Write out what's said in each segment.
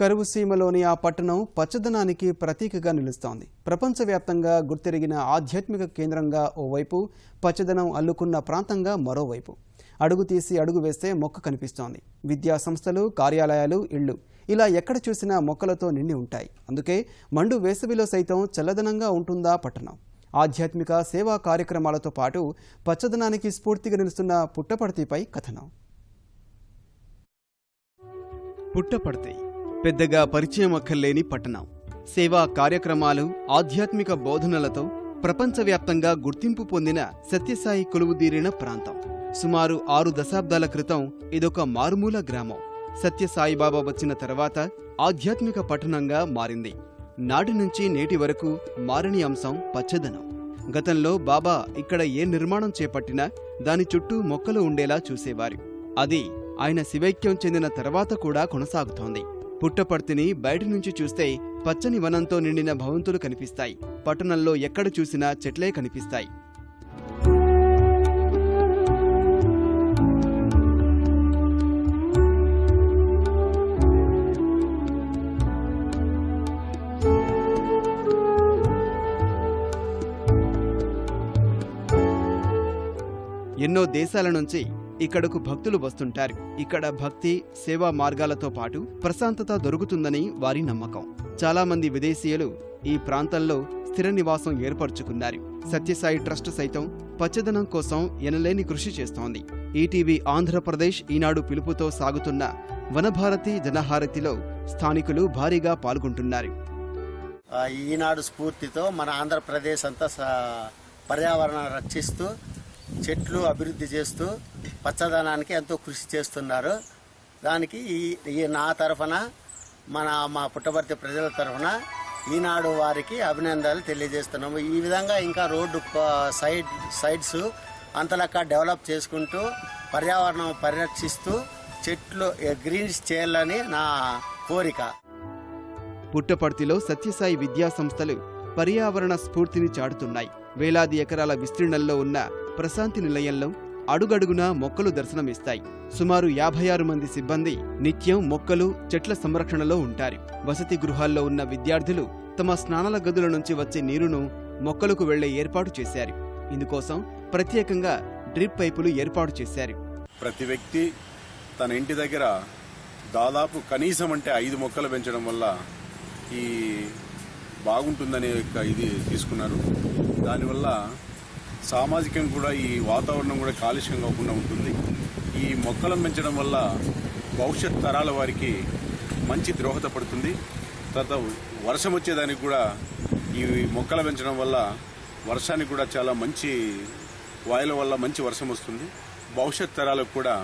కరువు సీమలోని ఆ పట్టణం పచ్చదనానికి ప్రతీకగా నిలుస్తోంది. ప్రపంచవ్యాప్తంగా గుర్తెరిగిన ఆధ్యాత్మిక కేంద్రంగా ఓవైపు పచ్చదనం అల్లుకున్న ప్రాంతంగా మరోవైపు. అడుగు తీసి అడుగు వేస్తే మొక్క కనిపిస్తోంది. విద్యా సంస్థలు కార్యాలయాలు ఇళ్ళు. ఇలా ఎక్కడ చూసినా మొక్కలతో నిండి ఉంటాయి. అందుకే మండు వేసవిలో సైతం చల్లదనంగా ఉంటుందా పట్టణం. ఆధ్యాత్మిక సేవా కార్యక్రమాలతో పాటు పచ్చదనానికి స్ఫూర్తిగా నిలుస్తున్న పుట్టపర్తిపై కథనం. పుట్టపర్తి పెద్దగా పరిచయం అక్కర్లేని పట్టణం. సేవా కార్యక్రమాలు ఆధ్యాత్మిక బోధనలతో ప్రపంచవ్యాప్తంగా గుర్తింపు పొందిన సత్యసాయి కొలువుదీరిన ప్రాంతం. సుమారు ఆరు దశాబ్దాల క్రితం ఇదొక మారుమూల గ్రామం. సత్యసాయిబాబా వచ్చిన తర్వాత ఆధ్యాత్మిక పట్టణంగా మారింది. నాటి నుంచి నేటి వరకు మారని అంశం పచ్చదనం. గతంలో బాబా ఇక్కడ ఏ నిర్మాణం చేపట్టినా దాని చుట్టూ మొక్కలు ఉండేలా చూసేవారు. అది ఆయన శివైక్యం చెందిన తర్వాత కూడా కొనసాగుతోంది. పుట్టపర్తిని బయట నుంచి చూస్తే పచ్చని వనంతో నిండిన భవంతులు కనిపిస్తాయి. పట్టణంలో ఎక్కడ చూసినా చెట్లే కనిపిస్తాయి. ఎన్నో దేశాల నుంచి ఇక్కడకు భక్తులు వస్తుంటారు. ఇక్కడ భక్తి సేవా మార్గాలతో పాటు ప్రశాంతత దొరుకుతుందని వారి నమ్మకం. చాలామంది విదేశీయులు ఈ ప్రాంతంలో స్థిర నివాసం ఏర్పరచుకున్నారు. సత్యసాయి ట్రస్ట్ సైతం పచ్చదనం కోసం ఎనలేని కృషి చేస్తోంది. ఈటీవీ ఆంధ్రప్రదేశ్ ఈనాడు పిలుపుతో సాగుతున్న వనభారతి జనహారతిలో స్థానికులు భారీగా పాల్గొంటున్నారు. ఈనాడు స్ఫూర్తితో మన ఆంధ్రప్రదేశ్ అంతా పర్యావరణ పర్యావరణాన్ని రక్షిస్తూ చెట్లు అభివృద్ధి చేస్తూ పచ్చదనానికి ఎంతో కృషి చేస్తున్నారు. దానికి ఈ ఈ నా తరఫున మన మా పుట్టపర్తి ప్రజల తరఫున ఈనాడు వారికి అభినందనలు తెలియజేస్తున్నాము. ఈ విధంగా ఇంకా రోడ్డు సైడ్ సైడ్స్ అంతలక్క డెవలప్ చేసుకుంటూ పర్యావరణం పరిరక్షిస్తూ చెట్లు గ్రీన్స్ చేయాలని నా కోరిక. పుట్టపర్తిలో సత్యసాయి విద్యా సంస్థలు పర్యావరణ స్ఫూర్తిని చాటుతున్నాయి. వేలాది ఎకరాల విస్తీర్ణంలో ఉన్న ప్రశాంతి నిలయంలో అడుగడుగునా మొక్కలు దర్శనమిస్తాయి. సుమారు యాభై ఆరు మంది సిబ్బంది నిత్యం మొక్కలు చెట్ల సంరక్షణలో ఉంటారు. వసతి గృహాల్లో ఉన్న విద్యార్థులు తమ స్నానాల గదుల నుంచి వచ్చే నీరును మొక్కలకు వెళ్ళే ఏర్పాటు చేశారు. ఇందుకోసం ప్రత్యేకంగా డ్రిప్ పైపులు ఏర్పాటు చేశారు. ప్రతి వ్యక్తి తన ఇంటి దగ్గర దాదాపు కనీసం అంటే ఐదు మొక్కలు పెంచడం వల్ల ఈ బాగుంటుందనే ఇది తీసుకున్నారు. దానివల్ల సామాజికంగా కూడా ఈ వాతావరణం కూడా కాలుష్యం కాకుండా ఉంటుంది. ఈ మొక్కలను పెంచడం వల్ల భవిష్యత్ తరాల వారికి మంచి దోహదపడుతుంది తర్వాత వర్షం వచ్చేదానికి కూడా ఈ మొక్కలు పెంచడం వల్ల వర్షానికి కూడా చాలా మంచి వాయుల వల్ల మంచి వర్షం వస్తుంది. భవిష్యత్ తరాలకు కూడా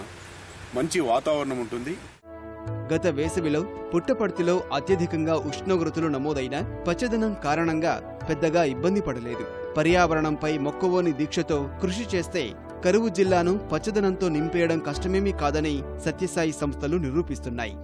మంచి వాతావరణం ఉంటుంది. గత వేసవిలో పుట్టపర్తిలో అత్యధికంగా ఉష్ణోగ్రతలు నమోదైన పచ్చదనం కారణంగా పెద్దగా ఇబ్బంది పడలేదు. పర్యావరణంపై మొక్కవోని దీక్షతో కృషి చేస్తే కరువు జిల్లాను పచ్చదనంతో నింపేయడం కష్టమేమీ కాదని సత్యసాయి సంస్థలు నిరూపిస్తున్నాయి.